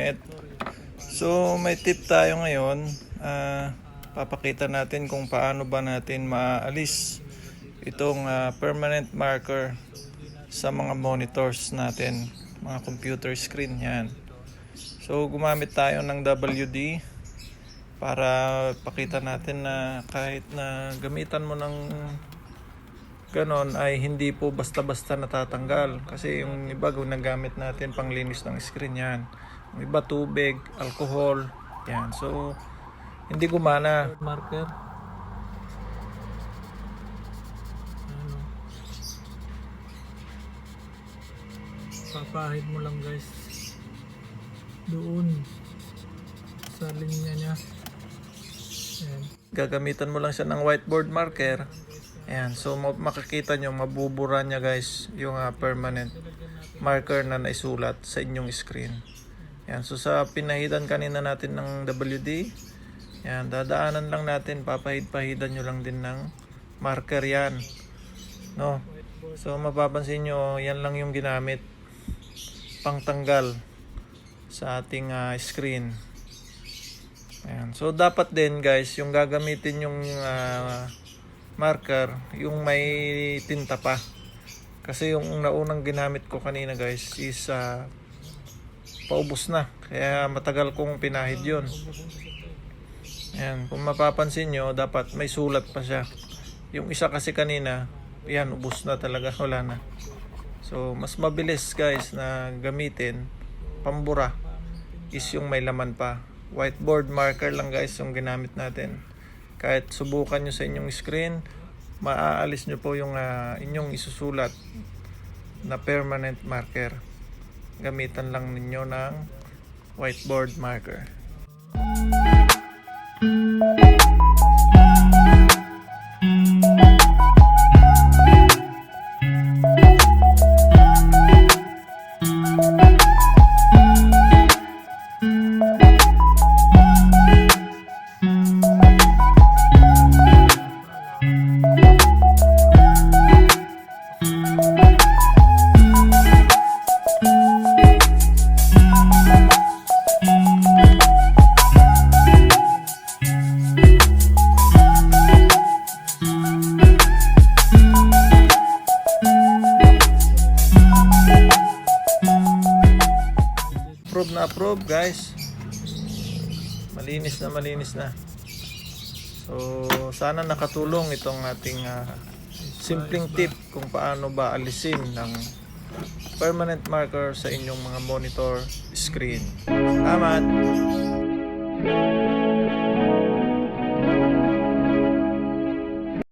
Et, so may tip tayo ngayon. Ah, papakita natin kung paano ba natin maalis itong ah, permanent marker sa mga monitors natin, mga computer screen yan. So gumamit tayo ng WD para pakita natin na kahit na gamitan mo ng ganon ay hindi po basta-basta natatanggal kasi yung iba ginagamit natin panglinis ng screen yan yung iba tubig, alcohol yan so hindi gumana marker. Ano? Papahid mo lang guys. Doon. Sa linya niya. Ayan. gagamitan mo lang siya ng whiteboard marker Ayan, so ma- makikita nyo, mabubura niya guys yung ah, permanent marker na naisulat sa inyong screen. Ayan, so sa pinahidan kanina natin ng WD, ayan, dadaanan lang natin, papahid-pahidan nyo lang din ng marker yan. No? So mapapansin nyo, yan lang yung ginamit pangtanggal sa ating ah, screen. Ayan. So dapat din guys, yung gagamitin yung ah, marker, yung may tinta pa. Kasi yung naunang ginamit ko kanina guys is ah, paubos na. Kaya matagal kong pinahid yun. Ayan. Kung mapapansin nyo, dapat may sulat pa siya. Yung isa kasi kanina, yan, ubos na talaga. Wala na. So, mas mabilis guys na gamitin, pambura, is yung may laman pa. Whiteboard marker lang guys yung ginamit natin. Kahit subukan nyo sa inyong screen, maaalis nyo po yung ah, inyong isusulat na permanent marker. Gamitan lang ninyo ng whiteboard marker. Approve na approve guys. Malinis na malinis na. So sana nakatulong itong ating ah, simpleng tip kung paano ba alisin ng permanent marker sa inyong mga monitor screen. Salamat!